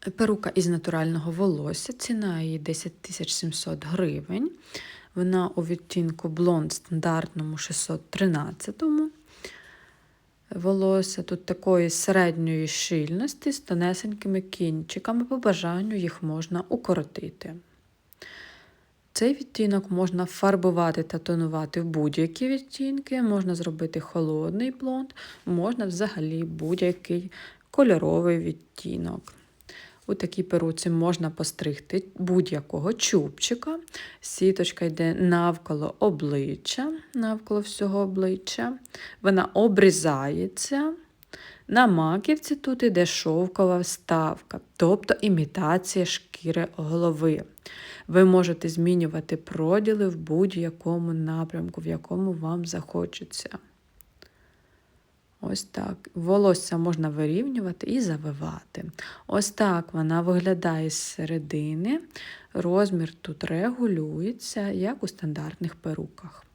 Перука із натурального волосся, ціна її 10 700 гривень. Вона у відтінку блонд стандартному 613. Волосся тут такої середньої щільності з тонесенькими кінчиками. По бажанню їх можна укоротити. Цей відтінок можна фарбувати та тонувати в будь-які відтінки, можна зробити холодний блонд, можна взагалі будь-який кольоровий відтінок. У такій перуці можна постригти будь-якого чубчика. Сіточка йде навколо обличчя, навколо всього обличчя. Вона обрізається. На маківці тут йде шовкова вставка, тобто імітація шкіри голови. Ви можете змінювати проділи в будь-якому напрямку, в якому вам захочеться. Ось так. Волосся можна вирівнювати і завивати. Ось так вона виглядає з середини. Розмір тут регулюється, як у стандартних перуках.